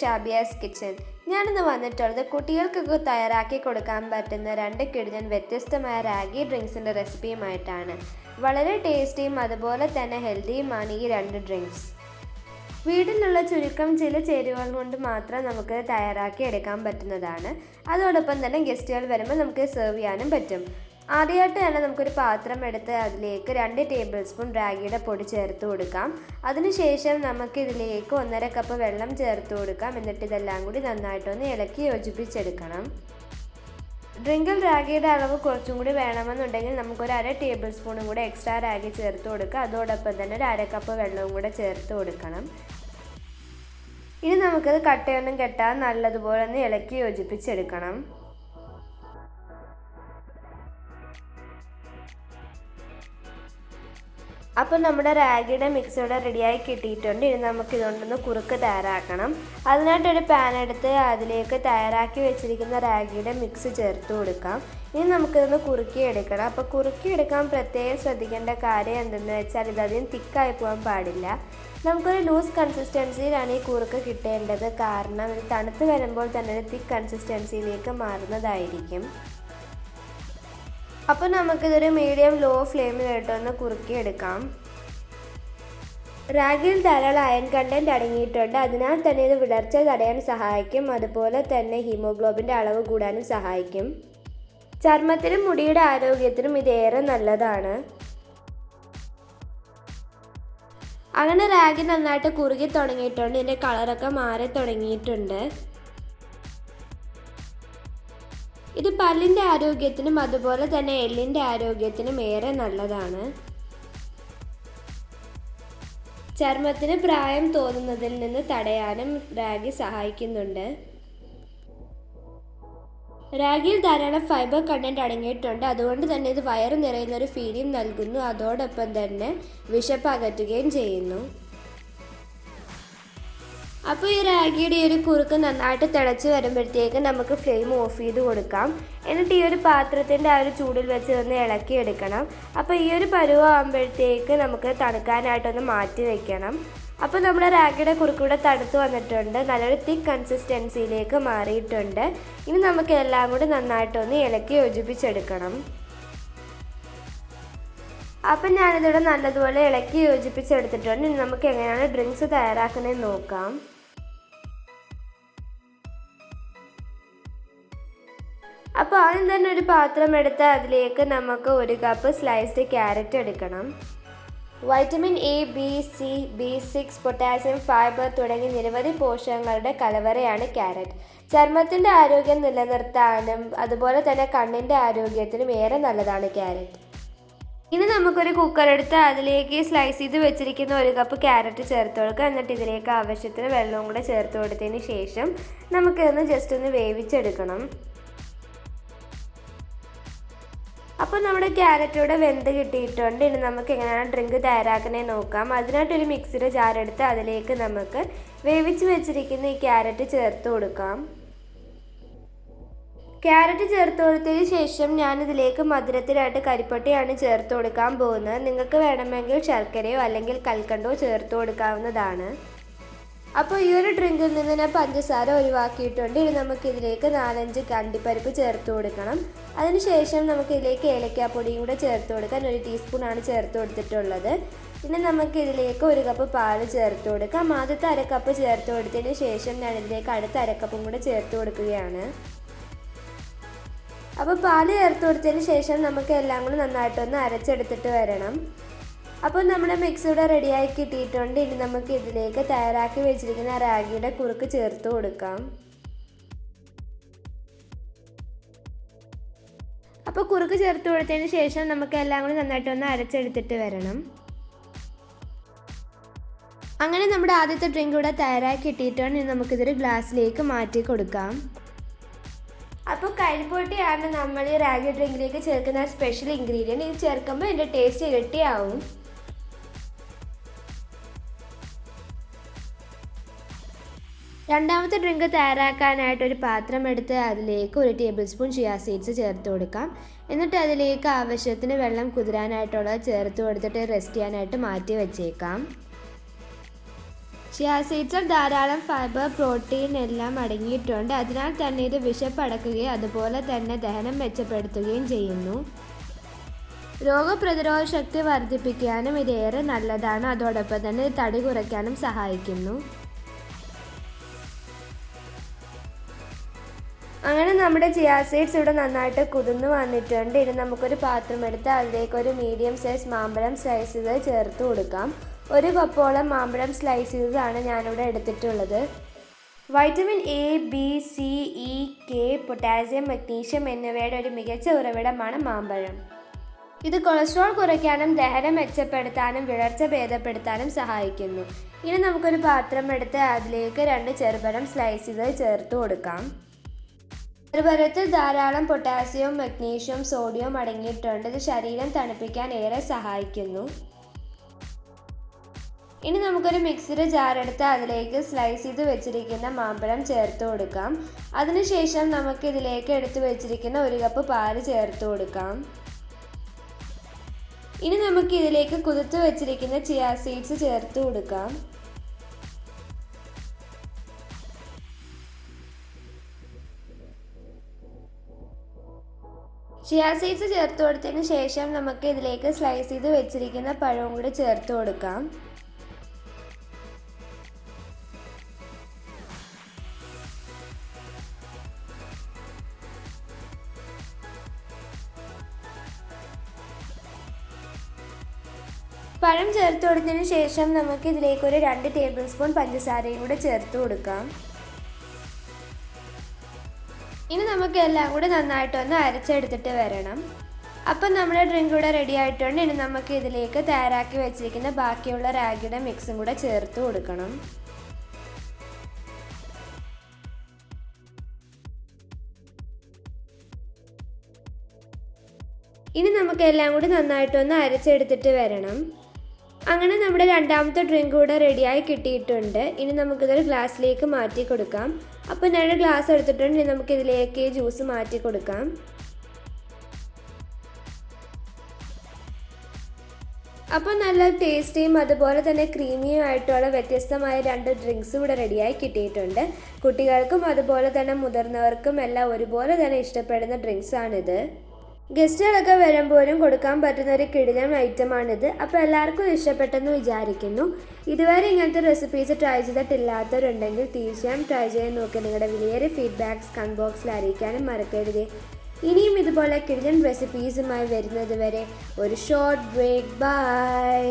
Shabiya's kitchen ഞാനിന്ന് വന്നിട്ടുള്ളത് കുട്ടികൾക്കൊക്കെ തയ്യാറാക്കി കൊടുക്കാൻ പറ്റുന്ന രണ്ട് കിഴിഞ്ഞൻ വ്യത്യസ്തമായ റാഗി ഡ്രിങ്ക്സിന്റെ റെസിപ്പിയുമായിട്ടാണ്. വളരെ ടേസ്റ്റിയും അതുപോലെ തന്നെ ഹെൽത്തിയുമാണ് ഈ രണ്ട് ഡ്രിങ്ക്സ്. വീട്ടിലുള്ള ചുരുക്കം ചില ചേരുവകൾ കൊണ്ട് മാത്രം നമുക്ക് തയ്യാറാക്കി എടുക്കാൻ പറ്റുന്നതാണ്. അതോടൊപ്പം തന്നെ ഗസ്റ്റുകൾ വരുമ്പോൾ നമുക്ക് സെർവ് ചെയ്യാനും പറ്റും. ആദ്യമായിട്ട് തന്നെ നമുക്കൊരു പാത്രം എടുത്ത് അതിലേക്ക് രണ്ട് ടേബിൾ സ്പൂൺ റാഗിയുടെ പൊടി ചേർത്ത് കൊടുക്കാം. അതിനുശേഷം നമുക്ക് ഇതിലേക്ക് ഒന്നര കപ്പ് വെള്ളം ചേർത്ത് കൊടുക്കാം. എന്നിട്ട് ഇതെല്ലാം കൂടി നന്നായിട്ടൊന്ന് ഇളക്കി യോജിപ്പിച്ചെടുക്കണം. ഡ്രിങ്കിൽ റാഗിയുടെ അളവ് കുറച്ചും കൂടി വേണമെന്നുണ്ടെങ്കിൽ നമുക്കൊരു അര ടേബിൾ സ്പൂണും കൂടി എക്സ്ട്രാ റാഗി ചേർത്ത് കൊടുക്കുക അതോടൊപ്പം തന്നെ ഒരു അര കപ്പ് വെള്ളവും കൂടെ ചേർത്ത് കൊടുക്കണം. ഇനി നമുക്കത് കട്ടയൊന്നും കെട്ടാൻ നല്ലതുപോലെ ഒന്ന് ഇളക്കി യോജിപ്പിച്ചെടുക്കണം. അപ്പോൾ നമ്മുടെ റാഗിയുടെ മിക്സ് ഇവിടെ റെഡിയായി കിട്ടിയിട്ടുണ്ട്. ഇനി നമുക്ക് ഇതുകൊണ്ടൊന്ന് കുറുക്ക് തയ്യാറാക്കണം. അതിനായിട്ടൊരു പാൻ എടുത്ത് അതിലേക്ക് തയ്യാറാക്കി വെച്ചിരിക്കുന്ന റാഗിയുടെ മിക്സ് ചേർത്ത് കൊടുക്കാം. ഇനി നമുക്കിതൊന്ന് കുറുക്കി എടുക്കണം അപ്പോൾ കുറുക്കി എടുക്കാൻ പ്രത്യേകം ശ്രദ്ധിക്കേണ്ട കാര്യം എന്തെന്ന് വെച്ചാൽ ഇതധികം തിക്കായി പോകാൻ പാടില്ല. നമുക്കൊരു ലൂസ് കൺസിസ്റ്റൻസിയിലാണ് ഈ കുറുക്ക് കിട്ടേണ്ടത്. കാരണം ഇത് തണുത്ത് വരുമ്പോൾ തന്നെ ഒരു തിക്ക് കൺസിസ്റ്റൻസിയിലേക്ക് മാറുന്നതായിരിക്കും. അപ്പോൾ നമുക്കിതൊരു മീഡിയം ലോ ഫ്ലെയിമിലിട്ടൊന്ന് കുറുക്കിയെടുക്കാം. റാഗിൽ ധാരാളം അയൺ കണ്ടന്റ് അടങ്ങിയിട്ടുണ്ട്. അതിനാൽ തന്നെ ഇത് വിളർച്ച തടയാൻ സഹായിക്കും. അതുപോലെ തന്നെ ഹീമോഗ്ലോബിന്റെ അളവ് കൂടാനും സഹായിക്കും. ചർമ്മത്തിനും മുടിയുടെ ആരോഗ്യത്തിനും ഇത് ഏറെ നല്ലതാണ്. അങ്ങനെ റാഗി നന്നായിട്ട് കുറുകി തുടങ്ങിയിട്ടുണ്ട്. ഇതിന്റെ കളറൊക്കെ മാറി തുടങ്ങിയിട്ടുണ്ട്. ഇത് പല്ലിന്റെ ആരോഗ്യത്തിനും അതുപോലെ തന്നെ എല്ലിന്റെ ആരോഗ്യത്തിനും ഏറെ നല്ലതാണ്. ചർമ്മത്തിന് പ്രായം തോന്നുന്നതിൽ നിന്ന് തടയാനും റാഗി സഹായിക്കുന്നുണ്ട്. റാഗിയിൽ ധാരാളം ഫൈബർ കണ്ടന്റ് അടങ്ങിയിട്ടുണ്ട്. അതുകൊണ്ട് തന്നെ ഇത് വയറ് നിറയുന്ന ഒരു ഫീലിംഗ് നൽകുന്നു. അതോടൊപ്പം തന്നെ വിശപ്പ് അകറ്റുകയും ചെയ്യുന്നു. അപ്പോൾ ഈ റാഗിയുടെ ഒരു കുറുക്ക് നന്നായിട്ട് തിളച്ച് വരുമ്പോഴത്തേക്ക് നമുക്ക് ഫ്ലെയിം ഓഫ് ചെയ്ത് കൊടുക്കാം. എന്നിട്ട് ഈ ഒരു പാത്രത്തിന്റെ ആ ഒരു ചൂടിൽ വെച്ച് ഒന്ന് ഇളക്കി എടുക്കണം. അപ്പോൾ ഈ ഒരു പരുവാകുമ്പോഴത്തേക്ക് നമുക്ക് തണുക്കാനായിട്ടൊന്ന് മാറ്റി വയ്ക്കണം അപ്പോൾ നമ്മുടെ റാഗിയുടെ കുറുക്കൂടെ തണുത്ത് വന്നിട്ടുണ്ട്. നല്ലൊരു തിക്ക് കൺസിസ്റ്റൻസിയിലേക്ക് മാറിയിട്ടുണ്ട്. ഇനി നമുക്ക് എല്ലാം കൂടി നന്നായിട്ടൊന്ന് ഇളക്കി യോജിപ്പിച്ചെടുക്കണം. അപ്പം ഞാനിതിവിടെ നല്ലതുപോലെ ഇളക്കി യോജിപ്പിച്ചെടുത്തിട്ടുണ്ട്. ഇനി നമുക്ക് എങ്ങനെയാണ് ഡ്രിങ്ക്സ് തയ്യാറാക്കുന്നതെന്ന് നോക്കാം. അപ്പോൾ ആദ്യം തന്നെ ഒരു പാത്രം എടുത്ത് അതിലേക്ക് നമുക്ക് ഒരു കപ്പ് സ്ലൈസ്ഡ് ക്യാരറ്റ് എടുക്കണം. Vitamin A B C B six potassium fibre തുടങ്ങി നിരവധി പോഷകങ്ങളുടെ കലവറയാണ് ക്യാരറ്റ് ചർമ്മത്തിന്റെ ആരോഗ്യം നിലനിർത്താനും അതുപോലെ തന്നെ കണ്ണിന്റെ ആരോഗ്യത്തിനും ഏറെ നല്ലതാണ് ക്യാരറ്റ് ഇനി നമുക്കൊരു കുക്കർ എടുത്ത് അതിലേക്ക് സ്ലൈസ് ചെയ്ത് വെച്ചിരിക്കുന്ന ഒരു കപ്പ് ക്യാരറ്റ് ചേർത്ത് കൊടുക്കുക. എന്നിട്ട് ഇതിലേക്ക് ആവശ്യത്തിന് വെള്ളവും കൂടെ ചേർത്ത് കൊടുത്തതിന് ശേഷം നമുക്കിതൊന്ന് ജസ്റ്റ് ഒന്ന് വേവിച്ചെടുക്കണം. അപ്പോൾ നമ്മുടെ ക്യാരറ്റ് ഇവിടെ വെന്ത് കിട്ടിയിട്ടുണ്ട്. ഇനി നമുക്ക് എങ്ങനെയാണ് ഡ്രിങ്ക് തയ്യാറാക്കണേ നോക്കാം. അതിനായിട്ടൊരു മിക്സിയുടെ ജാറെടുത്ത് അതിലേക്ക് നമുക്ക് വേവിച്ച് വെച്ചിരിക്കുന്ന ഈ ക്യാരറ്റ് ചേർത്ത് കൊടുക്കാം. ക്യാരറ്റ് ചേർത്ത് കൊടുത്തതിന് ശേഷം ഞാനിതിലേക്ക് മധുരത്തിനായിട്ട് കരിപ്പട്ടിയാണ് ചേർത്ത് കൊടുക്കാൻ പോകുന്നത്. നിങ്ങൾക്ക് വേണമെങ്കിൽ ശർക്കരയോ അല്ലെങ്കിൽ കൽക്കണ്ടോ ചേർത്ത് കൊടുക്കാവുന്നതാണ്. അപ്പോൾ ഈ ഒരു ഡ്രിങ്കിൽ നിന്ന് ഞാൻ പഞ്ചസാര ഒഴിവാക്കിയിട്ടുണ്ട്. ഇനി നമുക്കിതിലേക്ക് നാലഞ്ച് കണ്ടിപ്പരിപ്പ് ചേർത്ത് കൊടുക്കണം. അതിനുശേഷം നമുക്കിതിലേക്ക് ഏലക്കാപ്പൊടിയും കൂടെ ചേർത്ത് കൊടുക്കാൻ ഒരു ടീസ്പൂണാണ് ചേർത്ത് കൊടുത്തിട്ടുള്ളത്. പിന്നെ നമുക്ക് ഇതിലേക്ക് ഒരു കപ്പ് പാൽ ചേർത്ത് കൊടുക്കാം. ആദ്യത്തെ അരക്കപ്പ് ചേർത്ത് കൊടുത്തതിന് ശേഷം ഞാൻ ഇതിലേക്ക് അടുത്ത അരക്കപ്പും കൂടെ ചേർത്ത് കൊടുക്കുകയാണ്. അപ്പോൾ പാൽ ചേർത്ത് കൊടുത്തതിന് ശേഷം നമുക്ക് എല്ലാം കൂടി നന്നായിട്ടൊന്ന് അരച്ചെടുത്തിട്ട് വരണം. അപ്പോൾ നമ്മുടെ മിക്സ് ഇവിടെ റെഡിയായി കിട്ടിയിട്ടുണ്ട്. ഇനി നമുക്ക് ഇതിലേക്ക് തയ്യാറാക്കി വെച്ചിരിക്കുന്ന റാഗിയുടെ കുറുക്ക് ചേർത്ത് കൊടുക്കാം. അപ്പോൾ കുറുക്ക് ചേർത്ത് കൊടുത്തതിന് ശേഷം നമുക്ക് എല്ലാം കൂടി നന്നായിട്ട് ഒന്ന് അരച്ചെടുത്തിട്ട് വരണം. അങ്ങനെ നമ്മുടെ ആദ്യത്തെ ഡ്രിങ്ക് ഇവിടെ തയ്യാറാക്കി കിട്ടിയിട്ടുണ്ട്. ഇനി നമുക്കിതൊരു ഗ്ലാസ്സിലേക്ക് മാറ്റി കൊടുക്കാം. അപ്പോൾ കരിപ്പൊട്ടിയാണ് നമ്മൾ ഈ റാഗി ഡ്രിങ്കിലേക്ക് ചേർക്കുന്ന സ്പെഷ്യൽ ഇൻഗ്രീഡിയന്റ് ഇത് ചേർക്കുമ്പോൾ എന്റെ ടേസ്റ്റ് ഇരട്ടിയാവും. രണ്ടാമത്തെ ഡ്രിങ്ക് തയ്യാറാക്കാനായിട്ട് ഒരു പാത്രം എടുത്ത് അതിലേക്ക് ഒരു ടേബിൾ സ്പൂൺ ചിയാ സീഡ്സ് ചേർത്ത് കൊടുക്കാം. എന്നിട്ട് അതിലേക്ക് ആവശ്യത്തിന് വെള്ളം കുതിരാനായിട്ടുള്ളത് ചേർത്ത് കൊടുത്തിട്ട് റെസ്റ്റ് ചെയ്യാനായിട്ട് മാറ്റി വെച്ചേക്കാം. ചിയാ സീഡ്സിൽ ധാരാളം ഫൈബർ പ്രോട്ടീൻ എല്ലാം അടങ്ങിയിട്ടുണ്ട്. അതിനാൽ തന്നെ ഇത് വിശപ്പടക്കുകയും അതുപോലെ തന്നെ ദഹനം മെച്ചപ്പെടുത്തുകയും ചെയ്യുന്നു. രോഗപ്രതിരോധ ശക്തി വർദ്ധിപ്പിക്കാനും ഇത് ഏറെ നല്ലതാണ്. അതോടൊപ്പം തന്നെ തടി കുറയ്ക്കാനും സഹായിക്കുന്നു. അങ്ങനെ നമ്മുടെ ചിയാ സീഡ്സ് ഇവിടെ നന്നായിട്ട് കുതിർന്ന് വന്നിട്ടുണ്ട്. ഇനി നമുക്കൊരു പാത്രം എടുത്ത് അതിലേക്ക് ഒരു മീഡിയം സൈസ് മാമ്പഴം സ്ലൈസ് ചെയ്ത് ചേർത്ത് കൊടുക്കാം. ഒരു കപ്പോളം മാമ്പഴം സ്ലൈസ് ചെയ്തതാണ് ഞാനിവിടെ എടുത്തിട്ടുള്ളത്. Vitamin A B C E K potassium magnesium എന്നിവയുടെ ഒരു മികച്ച ഉറവിടമാണ് മാമ്പഴം. ഇത് കൊളസ്ട്രോൾ കുറയ്ക്കാനും ദഹനം മെച്ചപ്പെടുത്താനും വിളർച്ച ഭേദപ്പെടുത്താനും സഹായിക്കുന്നു. ഇനി നമുക്കൊരു പാത്രം എടുത്ത് അതിലേക്ക് രണ്ട് ചെറുപഴം സ്ലൈസ് ചെയ്ത് ചേർത്ത് കൊടുക്കാം. ചെറുപഴത്തിൽ ധാരാളം പൊട്ടാസ്യവും മഗ്നീഷ്യവും സോഡിയവും അടങ്ങിയിട്ടുണ്ട്. ഇത് ശരീരം തണുപ്പിക്കാൻ ഏറെ സഹായിക്കുന്നു. ഇനി നമുക്കൊരു മിക്സിയുടെ ജാറെടുത്ത് അതിലേക്ക് സ്ലൈസ് ചെയ്ത് വെച്ചിരിക്കുന്ന മാമ്പഴം ചേർത്ത് കൊടുക്കാം. അതിനുശേഷം നമുക്ക് ഇതിലേക്ക് എടുത്തു വെച്ചിരിക്കുന്ന ഒരു കപ്പ് പാൽ ചേർത്ത് കൊടുക്കാം. ഇനി നമുക്ക് ഇതിലേക്ക് കുതിർത്ത് വെച്ചിരിക്കുന്ന ചിയാ സീഡ്സ് ചേർത്ത് കൊടുക്കാം. ചിയാ സീഡ്സ് ചേർത്ത് കൊടുത്തതിന് ശേഷം നമുക്ക് ഇതിലേക്ക് സ്ലൈസ് ചെയ്ത് വെച്ചിരിക്കുന്ന പഴവും കൂടി ചേർത്ത് കൊടുക്കാം. പഴം ചേർത്ത് കൊടുത്തതിന് ശേഷം നമുക്ക് ഇതിലേക്ക് ഒരു രണ്ട് ടേബിൾ സ്പൂൺ പഞ്ചസാരയും കൂടെ ചേർത്ത് കൊടുക്കാം. ഇനി നമുക്ക് എല്ലാം കൂടി നന്നായിട്ടൊന്ന് അരച്ചെടുത്തിട്ട് വരണം. അപ്പം നമ്മുടെ ഡ്രിങ്ക് കൂടെ റെഡി ആയിട്ടുണ്ട്. ഇനി നമുക്ക് ഇതിലേക്ക് തയ്യാറാക്കി വെച്ചിരിക്കുന്ന ബാക്കിയുള്ള റാഗിയുടെ മിക്സും കൂടെ ചേർത്ത് കൊടുക്കണം. ഇനി നമുക്ക് എല്ലാം കൂടി നന്നായിട്ടൊന്ന് അരച്ചെടുത്തിട്ട് വരണം. അങ്ങനെ നമ്മുടെ രണ്ടാമത്തെ ഡ്രിങ്ക് കൂടെ റെഡിയായി കിട്ടിയിട്ടുണ്ട്. ഇനി നമുക്കിതൊരു ഗ്ലാസ്സിലേക്ക് മാറ്റി കൊടുക്കാം. അപ്പോൾ ഞാൻ ഗ്ലാസ് എടുത്തിട്ടുണ്ട്. നമുക്കിതിലേക്ക് ജ്യൂസ് മാറ്റി കൊടുക്കാം. അപ്പോൾ നല്ല ടേസ്റ്റിയും അതുപോലെ തന്നെ ക്രീമിയും ആയിട്ടുള്ള വ്യത്യസ്തമായ രണ്ട് ഡ്രിങ്ക്സ് ഇവിടെ റെഡിയായി കിട്ടിയിട്ടുണ്ട്. കുട്ടികൾക്കും അതുപോലെ തന്നെ മുതിർന്നവർക്കും എല്ലാം ഒരുപോലെ തന്നെ ഇഷ്ടപ്പെടുന്ന ഡ്രിങ്ക്സ് ആണിത്. ഗസ്റ്റുകളൊക്കെ വരുമ്പോഴും കൊടുക്കാൻ പറ്റുന്ന ഒരു കിടിലൻ ഐറ്റമാണിത്. അപ്പോൾ എല്ലാവർക്കും ഇഷ്ടപ്പെട്ടെന്ന് വിചാരിക്കുന്നു. ഇതുവരെ ഇങ്ങനത്തെ റെസിപ്പീസ് ട്രൈ ചെയ്തിട്ടില്ലാത്തവരുണ്ടെങ്കിൽ തീർച്ചയായും ട്രൈ ചെയ്യാൻ നോക്കി. നിങ്ങളുടെ വിലയേറെ ഫീഡ്ബാക്ക്സ് കമന്റ് ബോക്സിൽ അറിയിക്കാനും മറക്കരുത്. ഇനിയും ഇതുപോലെ കിടിലൻ റെസിപ്പീസുമായി വരുന്നത് വരെ ഒരു ഷോർട്ട് ബ്രേക്ക് ബൈ